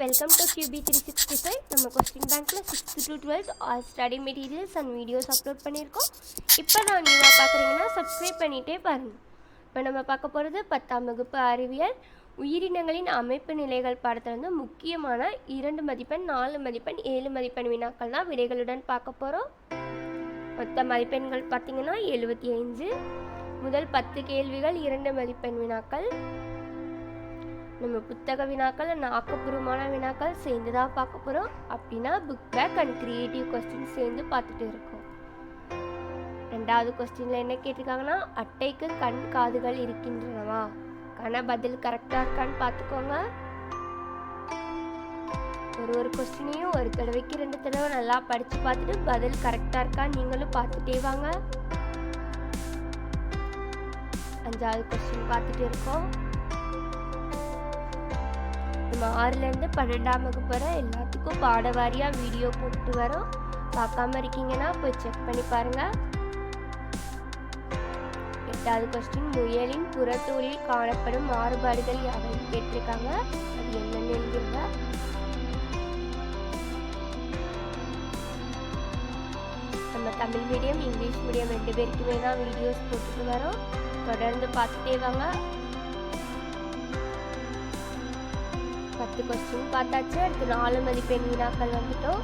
Welcome to QB three sixty five நம்ம question பேங்க்கில் sixth to twelfth all study materials and videos upload பண்ணியிருக்கோம். இப்போ நான் நியூவாக பார்க்குறீங்கன்னா சப்ஸ்கிரைப் பண்ணிகிட்டே பாருங்கள் இப்போ நம்ம பார்க்க போகிறது பத்தாம் வகுப்பு அறிவியல். உயிரினங்களின் அமைப்பு நிலைகள் பாடத்தில் வந்து முக்கியமான இரண்டு மதிப்பெண் நாலு மதிப்பெண் ஏழு மதிப்பெண் வினாக்கள் தான் விடைகளுடன் பார்க்க போகிறோம் மொத்த மதிப்பெண்கள் பார்த்தீங்கன்னா எழுபத்தி ஐந்து. முதல் பத்து கேள்விகள் இரண்டு மதிப்பெண் வினாக்கள். நம்ம புத்தக வினாக்கள் and ஆக்கப்பூர்வமான வினாக்கள் சேர்ந்து தான் பார்க்க போகிறோம் அப்படின்னா book back and creative question சேர்ந்து பார்த்துட்டு இருக்கோம். ரெண்டாவது கொஸ்டினில் என்ன கேட்டிருக்காங்கன்னா அட்டைக்கு கண் காதுகள் இருக்கின்றனவா? கண பதில் கரெக்டாக இருக்கான்னு பார்த்துக்கோங்க. ஒரு ஒரு கொஸ்டினையும் ஒரு தடவைக்கு ரெண்டு தடவை நல்லா படித்து பார்த்துட்டு பதில் கரெக்டாக இருக்கான்னு நீங்களும் பார்த்துட்டே வாங்க. அஞ்சாவது கொஸ்டின் பார்த்துட்டு இருக்கோம். நம்ம ஆறுலேருந்து பன்னெண்டாம் வகுப்பு வர எல்லாத்துக்கும் பாட வாரியாக வீடியோ போட்டு வரோம். பார்க்காம இருக்கீங்கன்னா போய் செக் பண்ணி பாருங்கள் எட்டாவது கொஸ்டின் முயலின் புறத்தோலில் காணப்படும் மாறுபாடுகள் யாவை கேட்டிருக்காங்க? அது என்னென்னு எழுதிருங்க. நம்ம தமிழ் மீடியம் இங்கிலீஷ் மீடியம் ரெண்டு பேருக்குமே தான் வீடியோஸ் போட்டுட்டு வரோம். தொடர்ந்து பார்த்துட்டே வாங்க. பத்து கொஸ்டின் பார்த்தாச்சு. அடுத்து நாலு மதிப்பெண் வினாக்கள் வந்துட்டோம்.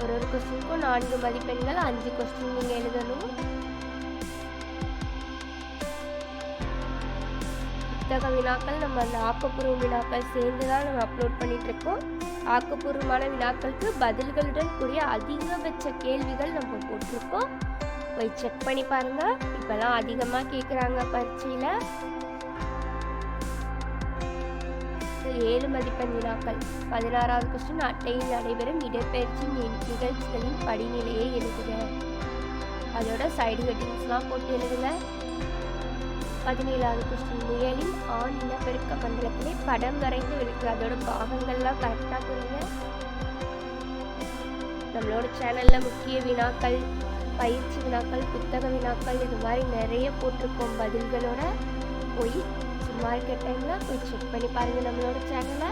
ஒரு ஒரு கொஸ்டினுக்கும் நான்கு மதிப்பெண்கள் அஞ்சு கொஸ்டின் நீங்கள் எழுதணும். புத்தக வினாக்கள் நம்ம அந்த ஆக்கப்பூர்வ வினாக்கள் சேர்ந்து தான் நம்ம அப்லோட் பண்ணிகிட்ருக்கோம் ஆக்கப்பூர்வமான வினாக்களுக்கு பதில்களுடன் கூடிய அதிகபட்ச கேள்விகள் நம்ம போட்டிருக்கோம். போய் செக் பண்ணி பாருங்க. இப்போலாம் அதிகமாக கேட்குறாங்க பரீட்சையில். ஏழு மதிப்பெண் வினாக்கள் பதினாறாவது கொஸ்டின் அட்டையில் நடைபெறும் இடப்பெயர்ச்சி நிகழ்ச்சிகளின் படிநிலையை எழுதுக. அதோட சைடு கட்டிங்ஸ்லாம் போட்டு எழுதுங்க. பதினேழாவது கொஸ்டின் முயலின் ஆண் இனப்பெருக்க மண்டலத்திலே படம் வரைந்து விளக்கு அதோட பாகங்கள்லாம் கரெக்டாக கொடுங்க நம்மளோட சேனலில் முக்கிய வினாக்கள் பயிற்சி வினாக்கள் புத்தக வினாக்கள் இது மாதிரி நிறைய போட்டிருக்கோம் பதில்களோட. போய் சும்மா இருக்க டைமில் போய் செக் பண்ணி பாருங்கள் நம்மளோட சேனலை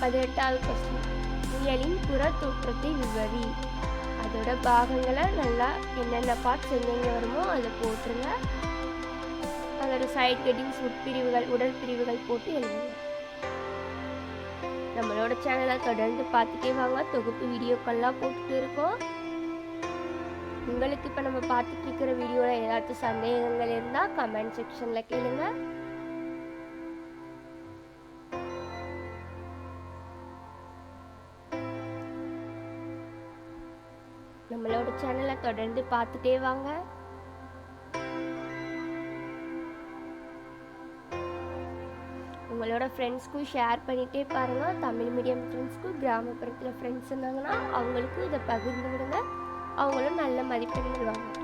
பதினெட்டாவது கொஸ்டின் முயலின் புற தோற்றத்தை விவரி அதோட பாகங்களை நல்லா என்னென்ன பார்ட்ஸ் எங்கெங்கே வருமோ அதை போட்டுருங்க அதோட சைட் கட்டிங்ஸ் உட்பிரிவுகள் உடல் பிரிவுகள் போட்டு எழுதுங்க நம்மளோட சேனலை தொடர்ந்து பார்த்துட்டே வாங்க தொகுப்பு வீடியோக்கள்லாம் போட்டுட்டு இருக்கோம் உங்களுக்கு இப்போ நம்ம பார்த்துட்டு இருக்கிற வீடியோவில் ஏதாச்சும் சந்தேகங்கள் இருந்தால் கமெண்ட் செக்ஷனில் கேளுங்க. நம்மளோட சேனலை தொடர்ந்து பார்த்துட்டே வாங்க. உங்களோட ஃப்ரெண்ட்ஸ்க்கும் ஷேர் பண்ணிகிட்டே பாருங்கள் தமிழ் மீடியம் ஃப்ரெண்ட்ஸ்க்கும் கிராமப்புறத்தில் ஃப்ரெண்ட்ஸ் இருந்தாங்கன்னா அவங்களுக்கும் இதை பகிர்ந்து விடுங்க. அவங்களும் நல்ல மதிப்பெண்கள் வாங்கட்டும்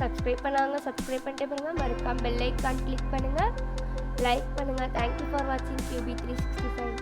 சப்ஸ்கிரைப் பண்ணாங்க சப்ஸ்கிரைப் பண்ணிட்டே பாருங்க மறக்காம பெல் ஐக்கான் கிளிக் பண்ணுங்கள் லைக் பண்ணுங்கள் தேங்க்யூ ஃபார் வாட்சிங் கியூபி த்ரீ சிக்ஸ்டி ஃபைவ்